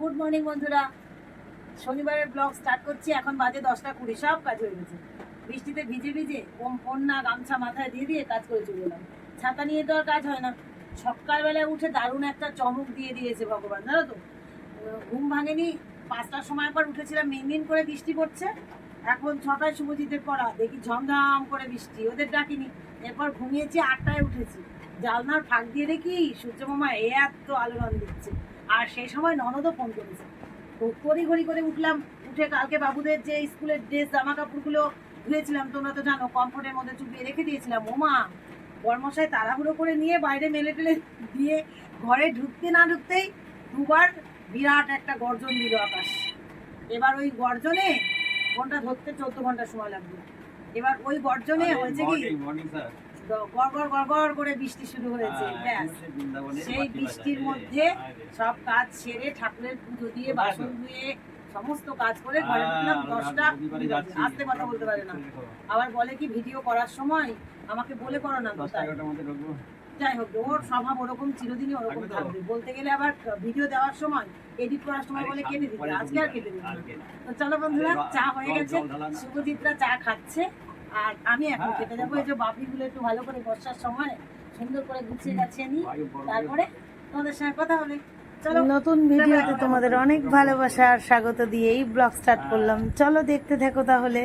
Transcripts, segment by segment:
Good morning বন্ধুরা। শনিবারের blog start করছি, এখন বাজে দশটা কুড়ি, সব কাজ হয়ে গেছে। বৃষ্টিতে ভিজে ভিজে কন্যা গামছা মাথায় দিয়ে দিয়ে কাজ করে চলে এলাম। ছাতা নিয়ে তো আর কাজ হয় না। সকালবেলায় উঠে দারুণ একটা চমক দিয়ে দিয়েছে ভগবান, জানো তো? ঘুম ভাঙেনি। পাঁচটার সময় পর উঠেছিলাম, মিন করে বৃষ্টি পড়ছে। এখন ছটায় শুভজিতের পড়া, দেখি ঝমঝম করে বৃষ্টি, ওদের ডাকিনি। এরপর ঘুমিয়েছি, আটটায় উঠেছি। জালনার ফাঁক দিয়ে দেখি সূর্য মামা এত আলোড়ন দিচ্ছে। আর সেই সময় ননদও ফোন করেছে। তো ঘড়ি করে উঠলাম উঠে কালকে বাবুদের যে স্কুলের ড্রেস জামা কাপড়গুলো ধুয়েছিলাম তোমরা তো জানো কমফোর্টের মধ্যে চুপিয়ে রেখে দিয়েছিলাম। ও ওমা বর্মশাই তাড়াহুড়ো করে নিয়ে বাইরে মেলে টেলে দিয়ে ঘরে ঢুকতে না ঢুকতেই দুবার বিরাট একটা গর্জন দিল আকাশ। এবার ওই গর্জনে ফোনটা ধরতে চোদ্দ ঘণ্টা সময় লাগবে এবার ওই গর্জনে হয়েছে কি গড় গড় গড় গড় করে বৃষ্টি শুরু হয়েছে ব্যাস। সেই বৃষ্টির মধ্যে সব কাজ সেরে ঠাকুরের পুজো দিয়ে বাসন ধুয়ে সমস্ত কাজ করে ঘরে ঢুকলাম দশটা। আস্তে কথা বলতে পারে না। আবার বলে কি ভিডিও করার সময় আমাকে বলে করো না যাই হোক ওর স্বভাব ওরকম চিরদিনই ওরকম থাকবে বলতে গেলে আবার ভিডিও দেওয়ার সময় এডিট করার সময় বলে কেটে দিতে আজকে আর কেটে দিতে তো চলো বন্ধুরা চা হয়ে গেছে। শুভজিৎরা চা খাচ্ছে। আর আমি এখন হ্যাঁ, খেতে যাব এই যে বাপিগুলো একটু ভালো করে বর্ষার সময় সুন্দর করে গুছিয়ে গাছিয়ে নিই। তারপরে তোমাদের সঙ্গে কথা হবে। চলো নতুন ভিডিওতে তোমাদের অনেক ভালোবাসা আর স্বাগত দিয়ে এই ব্লগ স্টার্ট করলাম। চলো দেখতে থাকো তাহলে।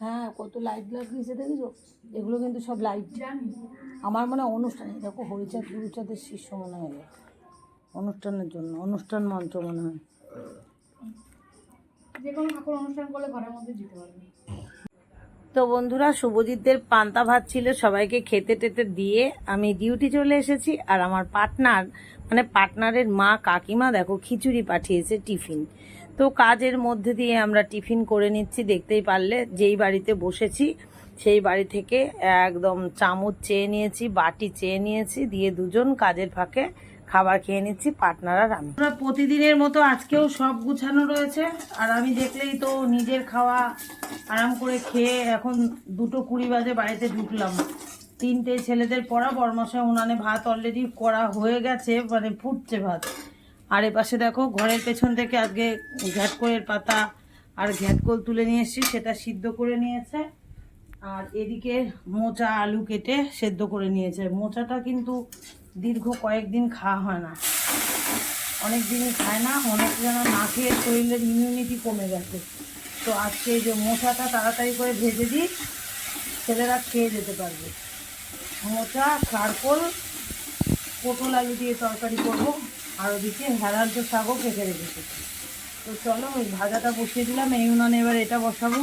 হ্যাঁ কত লাইট লাগিয়েছে দেখেছ? এগুলো কিন্তু সব লাইট আমার মনে হয় অনুষ্ঠানে দেখো হরিচাঁদ গুরুচাঁদের শিষ্য মনে হয়। অনুষ্ঠানের জন্য অনুষ্ঠান মঞ্চ মনে হয়। তো বন্ধুরা, শুভজিৎদের পান্তা ভাত ছিল, সবাইকে খেতে টেতে দিয়ে আমি ডিউটি চলে এসেছি আর আমার পার্টনার মানে পার্টনারের মা কাকিমা, দেখো খিচুড়ি পাঠিয়েছে টিফিন। তো কাজের মধ্যে দিয়ে আমরা টিফিন করে নিচ্ছি, দেখতেই পারলে যেই বাড়িতে বসেছি সেই বাড়ি থেকে একদম চামচ চেয়ে নিয়েছি, বাটি চেয়ে নিয়েছি, দিয়ে দুজন কাজের ফাঁকে খাবার খেয়ে নিচ্ছি পার্টনার আর আমি। প্রতিদিনের মতো আজকেও সব গুছানো রয়েছে। আর আমি দেখলেই তো নিজের খাওয়া আরাম করে খেয়ে এখন দুটো কুড়ি বাজে বাড়িতে ঢুকলাম। তিনটে ছেলেদের পড়া বরমশা উনানে ভাত অলরেডি করা হয়ে গেছে মানে ফুটছে ভাত। আর এপাশে দেখো ঘরের পেছন থেকে আজকে ঘ্যাটকোলের পাতা আর ঘ্যাটকোল তুলে নিয়ে এসেছি, সেটা সিদ্ধ করে নিয়েছে। আর এদিকে মোচা আলু কেটে সেদ্ধ করে নিয়েছে। মোচাটা কিন্তু দীর্ঘ কয়েকদিন খাওয়া হয় না। অনেক দিনই খায় না, অনেক যেন না খেয়ে শরীরের ইমিউনিটি কমে গেছে। তো আজকে যে মোচাটা তাড়াতাড়ি করে ভেজে দিই, ছেলেরা খেয়ে যেতে পারবে। মোচা কারকোল পটল আলু দিয়ে তরকারি করব, আর ওদিকে হেরান্ত শাকও কেটে রেখেছি। তো চলো, ওই ভাজাটা বসিয়ে দিলাম, এই উনানে এবার এটা বসাবো।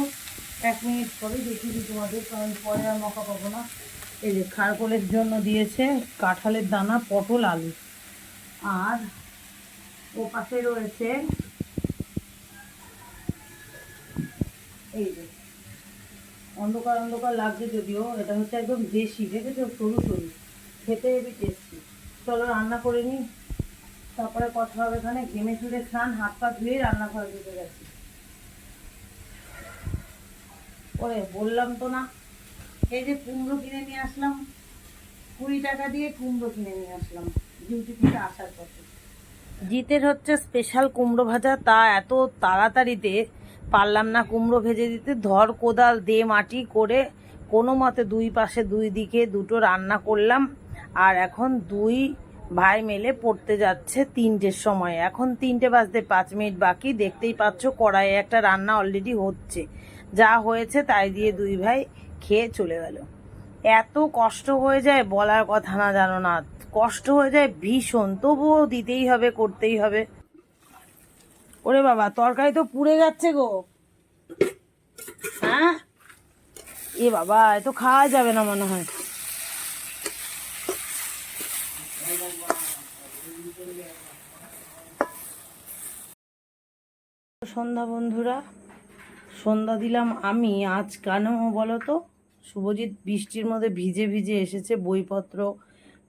এক মিনিট পরে দেখিয়ে দিই তোমাদের কারণ পরে আর মকা পাবো না। এই যে খারকোলের জন্য দিয়েছে কাঁঠালের দানা, পটল, আলু। আর ও পাশে রয়েছে এই যে, অন্ধকার অন্ধকার লাগছে যদিও, এটা হচ্ছে একদম দেশি, দেখেছ? সরু সরু। খেতে হেবি টেস্টি চলো, রান্না করে নিই। তারপরে কথা হবে এখানে। ঘেমে চুড়ে স্নান, হাত পা ধুয়ে রান্নাঘরে ঢুকে গেছি। ওরে, বললাম তো না। এই যে কুমড়ো কিনে নিয়ে আসলাম, কুড়ি টাকা দিয়ে কুমড়ো কিনে নিয়ে আসলাম, ডিউটি থেকে আসার পথে। জিতের হচ্ছে স্পেশাল কুমড়ো ভাজা, তা এত তাড়াতাড়িতে পারলাম না কুমড়ো ভেজে দিতে। ধর, কোদাল, দে, মাটি করে কোনো মতে দুই পাশে, দুই দিকে দুটো রান্না করলাম। আর এখন দুই ভাই মেলে পড়তে যাচ্ছে তিনটের সময়। এখন তিনটে বাজতে পাঁচ মিনিট বাকি। দেখতেই পাচ্ছ, কড়াইয়ে একটা রান্না অলরেডি হচ্ছে। যা হয়েছে তাই দিয়ে দুই ভাই খেয়ে চলে গেল। এত কষ্ট হয়ে যায় বলার কথা না জানো না কষ্ট হয়ে যায় ভীষণ, তবুও দিতেই হবে, করতেই হবে। ওরে বাবা, তরকারি তো পুড়ে যাচ্ছে গো। হ্যাঁ? এ বাবা, এ তো খাওয়া যাবে না মনে হয়। সন্ধ্যা বন্ধুরা, সন্ধ্যা দিলাম আমি, আজ কেন বলো তো? শুভজিৎ বৃষ্টির মধ্যে ভিজে ভিজে এসেছে, বইপত্র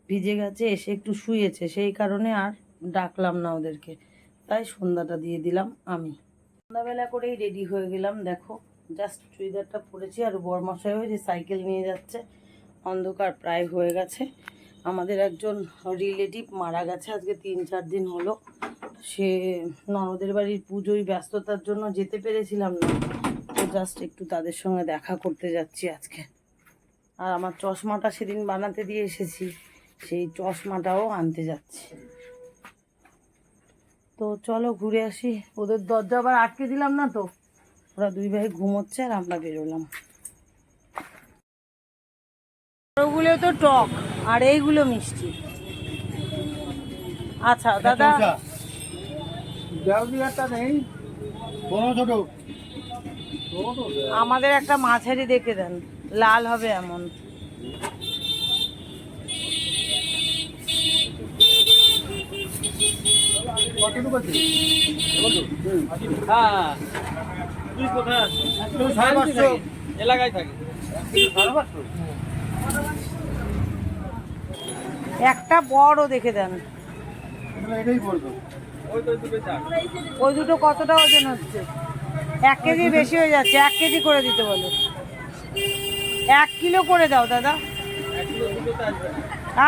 ভিজে গেছে, এসে একটু শুয়েছে, সেই কারণে আর ডাকলাম না ওদেরকে। তাই সন্ধ্যাটা দিয়ে দিলাম আমি। সন্ধ্যাবেলা করেই রেডি হয়ে গেলাম, দেখো জাস্ট চুড়িদারটা পরেছি আর বরমশাইও যে সাইকেল নিয়ে যাচ্ছে, অন্ধকার প্রায় হয়ে গেছে। আমাদের একজন রিলেটিভ মারা গেছে, আজকে তিন চার দিন হলো। সে ননদের বাড়ির পুজোয় ব্যস্ততার জন্য যেতে পেরেছিলাম না। জাস্ট একটু তাদের সঙ্গে দেখা করতে যাচ্ছি আজকে। আর আমার চশমাটা সেদিন বানাতে দিয়ে এসেছি সেই চশমাটাও আনতে যাচ্ছি। তো চলো ঘুরে আসি। ওদের দরজা আবার আটকে দিলাম না তো? ওরা দুই ভাই ঘুমোচ্ছে আর আমরা বেরোলাম। ওগুলো তো টক আর এইগুলো মিষ্টি। আচ্ছা দাদা নেই ছোট। আমাদের একটা মাঝারি দেখে দেন লাল হবে এমন। এলাকায় থাকি একটা বড় দেখে দেন। ওই দুটো কতটা ওজন হচ্ছে? এক কেজি বেশি হয়ে যাচ্ছে, এক কেজি করে দিতে বলো। এক কিলো করে দাও, দাদা।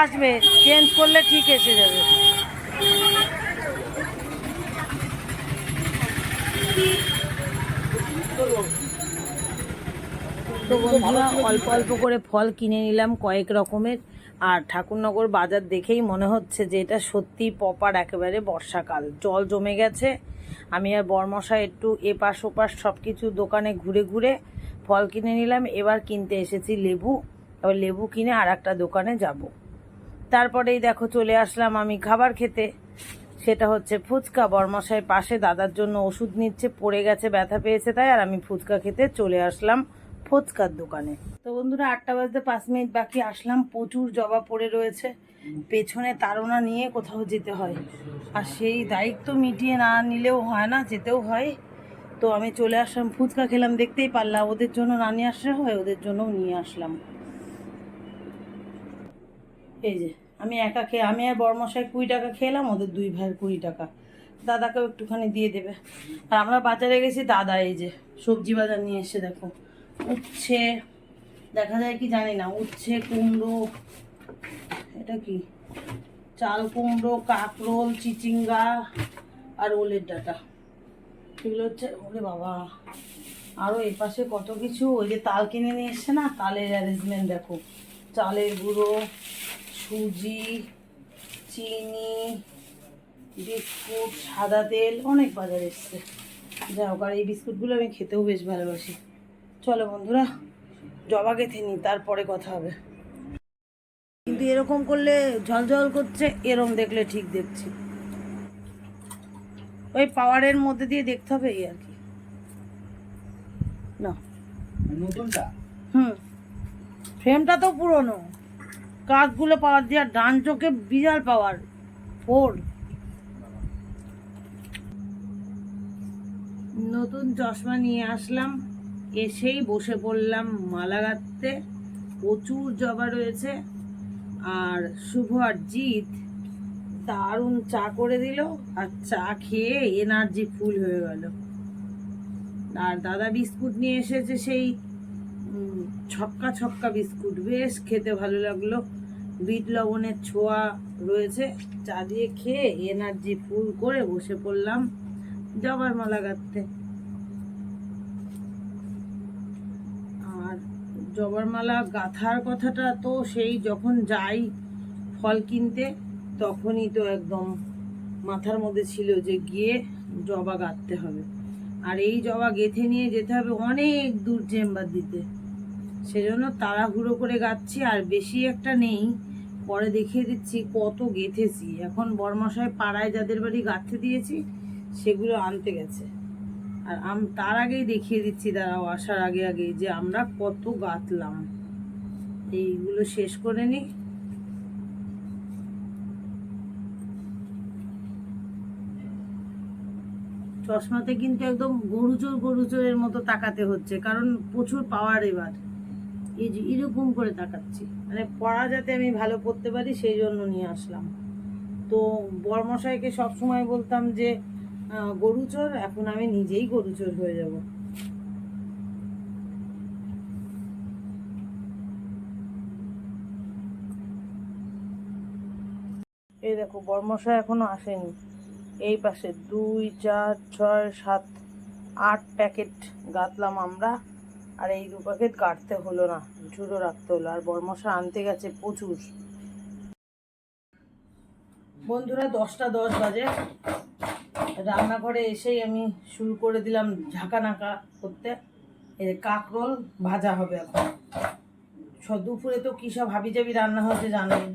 আসবে চেঞ্জ করলে ঠিক এসে যাবে। তো বন্ধুরা, অল্প অল্প করে ফল কিনে নিলাম কয়েক রকমের। আর ঠাকুরনগর বাজার দেখেই মনে হচ্ছে যে এটা সত্যি পপার একেবারে বর্ষাকাল। জল জমে গেছে। আমি আর বর্মশা একটু এপাশ ওপাশ সব কিছু দোকানে ঘুরে ঘুরে ফল কিনে নিলাম। এবার কিনতে এসেছি লেবু। এবার লেবু কিনে আর একটা দোকানে যাব। তারপরেই দেখো চলে আসলাম আমি খাবার খেতে। সেটা হচ্ছে ফুচকা। বর্মশাই পাশে দাদার জন্য ওষুধ নিচ্ছে, পড়ে গেছে, ব্যথা পেয়েছে তাই আর আমি ফুচকা খেতে চলে আসলাম ফুচকার দোকানে। তো বন্ধুরা, আটটা বাজতে পাঁচ মিনিট বাকি। আসলাম, প্রচুর জবা পড়ে রয়েছে। পেছনে তাড়না নিয়ে কোথাও যেতে হয়। আর সেই দায়িত্ব মিটিয়ে না নিলেও হয় না, যেতেও হয়। তো আমি চলে আসলাম, ফুচকা খেলাম, দেখতেই পারলাম, ওদের জন্য না নিয়ে আসলে হয়, ওদের জন্যও নিয়ে আসলাম। এই যে, আমি একা খেয়ে, আমি আর বড়মশাই কুড়ি টাকা খেলাম, ওদের দুই ভাইয়ের কুড়ি টাকা। দাদাকেও একটুখানি দিয়ে দেবে। আর আমরা বাজারে গেছি, দাদা এই যে, সবজি বাজার নিয়ে এসে দেখো। উচ্ছে, দেখা যায় কি জানি না, উচ্ছে, কুমড়ো এটা কি? চাল কুমড়ো, কাকরোল, চিচিঙ্গা আর ওলের ডাটা। এগুলো হচ্ছে, ওরে বাবা। আরও এ পাশে কত কিছু? ওই যে তাল কিনে নিয়ে এসছে না? তালের অ্যারেঞ্জমেন্ট দেখো। চালের গুঁড়ো, সুজি, চিনি, বিস্কুট, সাদা তেল, অনেক বাজার এসছে। যাই হোক, আর এই বিস্কুটগুলো আমি খেতেও বেশ ভালোবাসি। চলো বন্ধুরা, জবা গেথে নি, তারপরে কথা হবে। কিন্তু এরকম করলে ঝলঝল করছে এরম দেখলে ঠিক দেখছি। ওই পাওয়ারের মধ্যে দিয়ে দেখতে হবে এই আর কি। না। নতুনটা? হুম। ফ্রেমটা তো পুরনো। কাঠগুলো পাওয়ার দিয়ে আর ডান চোখে বিশাল পাওয়ার। ফোর। নতুন চশমা নিয়ে আসলাম এসেই বসে পড়লাম মালা গাঁথতে। প্রচুর জবা রয়েছে। আর শুভ আর জিৎ দারুণ চা করে দিল আর চা খেয়ে এনার্জি ফুল হয়ে গেল। আর দাদা বিস্কুট নিয়ে এসেছে সেই ছক্কা ছক্কা বিস্কুট। বেশ খেতে ভালো লাগল। বিট লবণের ছোঁয়া রয়েছে। চা দিয়ে খেয়ে এনার্জি ফুল করে বসে পড়লাম জবার মালা গাঁথতে আর জবার মালা গাঁথার কথাটা তো সেই যখন যাই ফল কিনতে, তখনই তো একদম মাথার মধ্যে ছিল যে গিয়ে জবা গাঁথতে হবে। আর এই জবা গেথে নিয়ে যেতে হবে অনেক দূর চেম্বার দিতে। সেজন্য তাড়াহুড়ো করে গাচ্ছি আর বেশি একটা নেই। পরে দেখিয়ে দিচ্ছি কত গেথেছি। এখন বর্মশায় পাড়ায় যাদের বাড়ি গাঁথতে দিয়েছি, সেগুলো আনতে গেছে। আর আম, তার আগেই দেখিয়ে দিচ্ছি, দাঁড়াও, আসার আগে আগে যে আমরা কত গাঁথলাম এইগুলো শেষ করে নিই চশমাতে কিন্তু একদম গরুচোর গরুচোরের মতো তাকাতে হচ্ছে, কারণ প্রচুর পাওয়ার এবার। এই যে এরকম করে তাকাচ্ছি। মানে পড়া যাতে আমি ভালো পড়তে পারি, সেই জন্য নিয়ে আসলাম। তো বর্মশাইকে সবসময় বলতাম যে আহ, গরুচোর এখন আমি নিজেই গরুচোর হয়ে যাব। এই দেখো বর্মশা এখনও আসেনি। এই পাশে দুই চার ছয় সাত আট প্যাকেট গাঁথলাম আমরা আর এই দু প্যাকেট কাটতে হলো না ঝুড়ো রাখতে হলো আর বর্মশা আনতে গেছে প্রচুর। বন্ধুরা দশটা দশ বাজে। রান্নাঘরে এসেই আমি শুরু করে দিলাম ঝাঁকা নাকা করতে। এই কাকরোল ভাজা হবে এখন। দুপুরে তো কী সব হাবি জাবি রান্না হয়েছে জানেন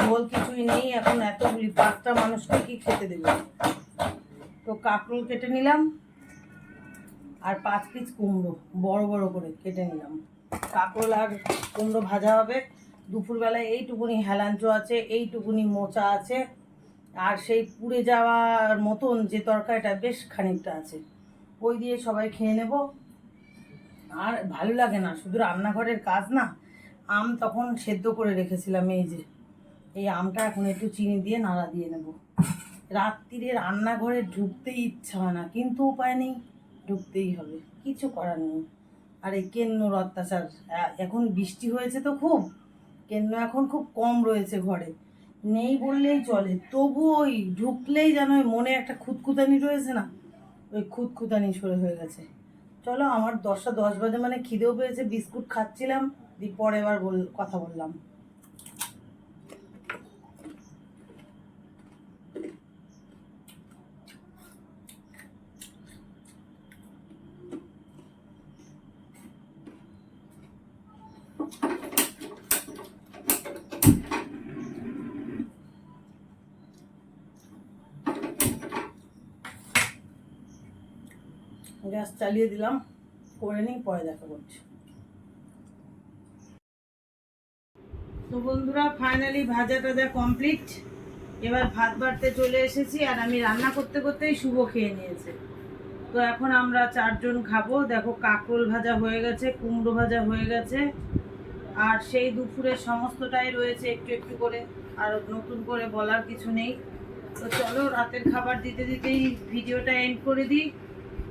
ঝোল কিছুই নেই, এখন এতগুলি পাঁচটা মানুষকে কি খেতে দেবে? তো কাকরোল কেটে নিলাম, আর পাঁচ পিস কুমড়ো, বড় বড় করে কেটে নিলাম। কাকরোল আর কুমড়ো ভাজা হবে। দুপুরবেলায় এইটুকুনি হেলাঞ্চো আছে, এইটুকুনি মোচা আছে আর সেই পুড়ে যাওয়ার মতন যে তরকারিটা বেশ খানিকটা আছে। ওই দিয়ে সবাই খেয়ে নেব। আর ভালো লাগে না, শুধু রান্নাঘরের কাজ না, আম তখন সেদ্ধ করে রেখেছিলাম এই যে। এই আমটা এখন একটু চিনি দিয়ে নাড়া দিয়ে নেব। রাত্রিরে রান্নাঘরে ঢুকতেই ইচ্ছা হয় না, কিন্তু উপায় নেই, ঢুকতেই হবে। কিছু করার নেই। আর এই কেন্নর অত্যাচার এখন বৃষ্টি হয়েছে তো খুব, কেন্ন এখন খুব কম রয়েছে ঘরে। নেই বললেই চলে, তবু ওই ঢুকলেই যেন ওই মনে একটা খুঁতখুতানি রয়েছে না, ওই খুঁতখুতানি সরে হয়ে গেছে। চলো আমার দশটা দশ বাজে মানে খিদেও পেয়েছে, বিস্কুট খাচ্ছিলাম দিয়ে পরে এবার বল, কথা বললাম। গ্যাস চালিয়ে দিলাম, করে নিই, পরে দেখা করছি। তো বন্ধুরা ফাইনালি ভাজা টাজা কমপ্লিট এবার ভাত বাড়তে চলে এসেছি, আর আমি রান্না করতে করতেই শুভ খেয়ে নিয়েছে। তো এখন আমরা চারজন খাব। দেখো কাকরোল ভাজা হয়ে গেছে, কুমড়ো ভাজা হয়ে গেছে। আর সেই দুপুরের সমস্তটাই রয়েছে একটু একটু করে, আর নতুন করে বলার কিছু নেই। তো চলো, রাতের খাবার দিতে দিতেই ভিডিওটা এন্ড করে দিই।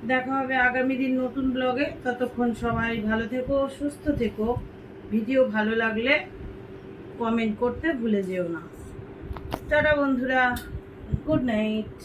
দেখা হবে আগামী দিন নতুন ব্লগে। ততক্ষণ সবাই ভালো থেকো, সুস্থ থেকো। ভিডিও ভালো লাগলে কমেন্ট করতে ভুলে যেও না। টাটা বন্ধুরা গুড নাইট